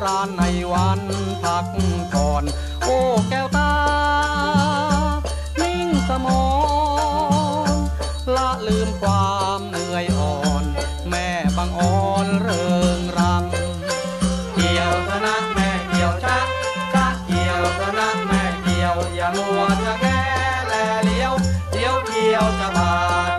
ำรานในวันพักก่อน โอ้แก้วตา นิ่งสมองละลืมความเหนื่อยอ่อน แม่บังอ่อนเริงรำเกี่ยวชนะแม่เกี่ยวชะชะเกี่ยวชนะแม่เกี่ยว อย่ามัวจะแกแลเลี้ยวเดี๋ยวเกี่ยวจะบาน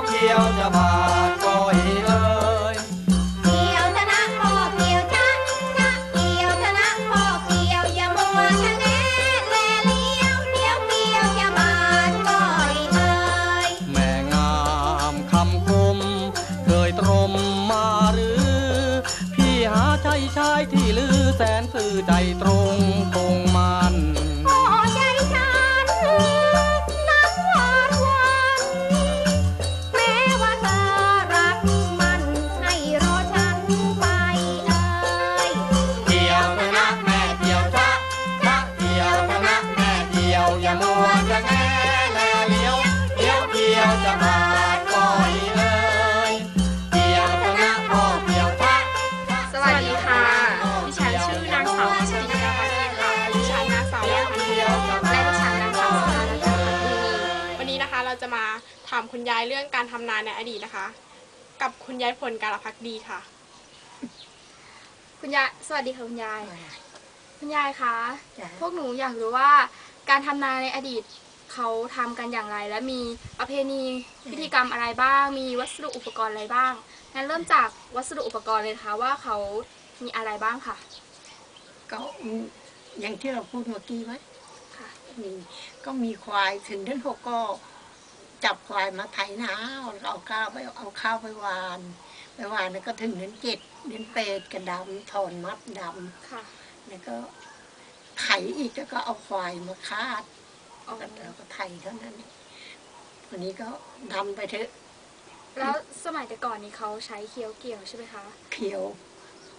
เดี๋ยวเกี่ยวจะบาดก้อยเอ้ยเกี่ยวธนะพ่อเกี่ยวจ้าจ้าเกี่ยวธนะพ่อเกี่ยวอย่ามัวชะแงแลเลี้ยวเดี๋ยวเกี่ยวจะบาดก้อยเอ่ยแม่งามคำคมเคยตรมมาหรือ พี่หาใจชายที่ลือแสนสื่อใจตรงคง จะมาถามคุณยายเรื่องการทำนาในอดีตนะคะ กับคุณยายผลการพักดีค่ะ คุณยายสวัสดีค่ะคุณยาย คุณยายคะพวกหนูอยากรู้ว่าการทำนาในอดีตเขาทำกันอย่างไร และมีประเพณีพิธีกรรมอะไรบ้าง มีวัสดุอุปกรณ์อะไรบ้างงั้นเริ่มจากวัสดุอุปกรณ์เลยนะคะว่าเขามีอะไรบ้างค่ะ ก็อย่างที่เราพูดเมื่อกี้ไหมค่ะ มีก็มีควายถึงเดือนหกก็ จับควายมาไถนาแล้วเอาข้าวไปเอาข้าวไปหวาน ไปหวานแล้วก็ถึงเดือนเจ็ดเดือนแปดกระดำถอนมัดดค่ะำแล้วก็ไถอีกแล้วก็เอาควายมาคาดอ๋อแล้วก็ไถเท่านั้นเองวันนี้ก็ดำไปเถอะ แล้วสมัยแต่ก่อนนี้เขาใช้เคี้ยวเกี่ยวใช่ไหมคะเขียว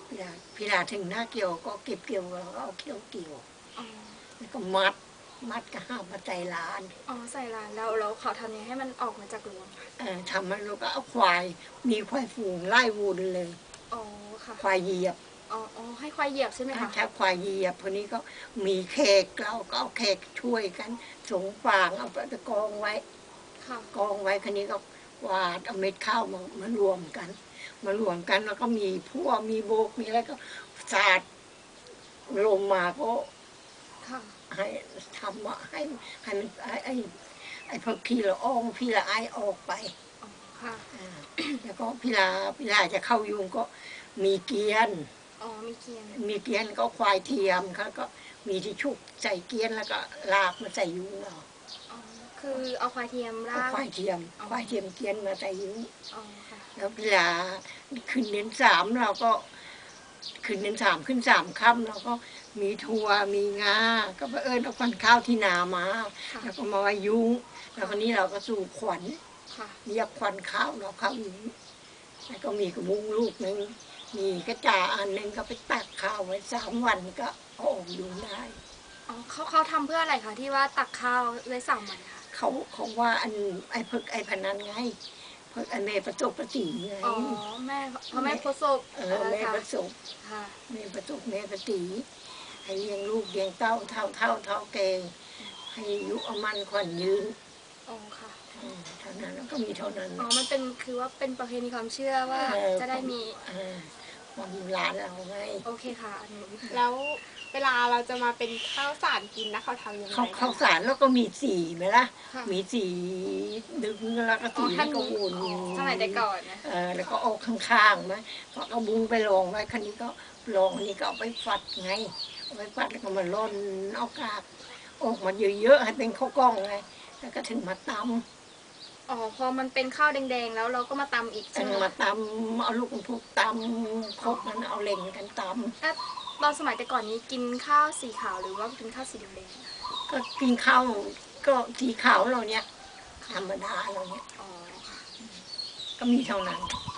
พี่ดาพี่ดาถึงหน้าเกี่ยวก็เก็บเกี่ยวแล้วก็เอาเกี่ยวเกี่ยวอ๋อแล้วก็มัด มัดก็ห้ามมาใจร้านอ๋อใส่ลานแล้วแล้วเขาทำยังไงให้มันออกมาจากรวงค่ะเออทำมันแล้วก็เอาควาย มีควายฝูงไล่วูนเลย อ๋อค่ะควายเหยียบอ๋ออ๋อให้ควายเหยียบใช่ไหมคะถ้าควายเหยียบคนนี้ก็มีแขกเราก็เอาแขกช่วยกัน สงฟางเอาไปกองไว้ค่ะกองไว้คนนี้ก็วาดเอาเม็ดข้าวมามารวมกัน มารวมกันแล้วก็มีพั่วมีโบกมีอะไรก็สาดลงมาก็ค่ะ ให้ทำว่าให้ให้มันไอ้ไอ้ไอ้พวกพี่ละอองพี่ละไอายออกไปอ๋อค่ะอ่าแล้วก็พี่ลาพี่ลาจะเข้ายุงก็มีเกียน อ๋อมีเกียนมีเกียนก็ควายเทียมเขาก็มีที่ชุกใส่เกียนแล้วก็ลากมาใส่ยุงเราอ๋อคือเอาควายเทียมเอาลากควายเทียมอ๋อควายเทียมเกียนมาใส่ยุง อ๋อค่ะแล้วพี่ลาขึ้นเดือนสามเราก็ ขึ้นเดือนสามขึ้นสามค่ำเราก็มีทัวมีงา ก็ไปเอิญเอาควันข้าวที่นามาค่ะแล้วก็มาไว้ยุงแล้วคนนี้เราก็สู่ขวัญค่ะเรียกควันข้าวเราเข้าอยู่แล้วก็มีกระมุงลูกหนึ่งมีกระจาอันหนึ่งก็ไปตักข้าวไว้สามวันก็เอาออกดูได้อ๋อเขาเขาทำเพื่ออะไรคะที่ว่าตักข้าวไว้สามวันค่ะเขาเขาว่าอันไอ้พึกไอ้พนันไง พึกอันเมประสบประสีไงอ๋อแม่เพราะแม่โพสบเออแม่ค่ะประสบค่ะแม่ประสบแม่ประสีให้เลี้ยงลูกเลี้ยงเต้าเท่าเท่าเท่าแกงให้อายุเอามันขวัญยืนอ๋อค่ะเออเท่านั้นแล้วก็มีเท่านั้นอ๋อมันเป็นคือว่าเป็นประเพณีความเชื่อว่าเออจะได้มี เออความหลานเราไงโอเคค่ะอันนี้แล้วเวลาเราจะมาเป็นข้าวสารกินนะเขาทำยังไงเขานะเขาวสารแล้วก็มีสีไหมล่ะ ค่ะมีสีดึงแล้วก็อ๋สีอแล้ท่านวก็นี้วนอ๋อสมัยแต่ก่อนนะ เออแล้วก็ออกข้างๆไหมก็เอาบุ้งไปลองไว้คันนี้ก็ลองอันนี้ก็เอาไปฝัดไงเอาไปฝัดแล้วก็มาล่นเอากากออกมาเยอะๆให้เป็นข้าวกล้องไงแล้วก็ถึงมาต อ๋อพอมันเป็นข้าวแดงๆ แล้วเราก็มาตำอีกเอใช่ไหมอมาตำเอาลูกทุกตำครกนั้นเอาเล็งกันตอะตอนสมัยแต่ก่อนนี้กินข้าวสีขาวหรือว่ากินข้าวสีแดงำก็กินข้าวก็สีขาวเราเนี่ยธรรมดาเราเนี่ยๆอ๋อก็มีเท่านั้นอ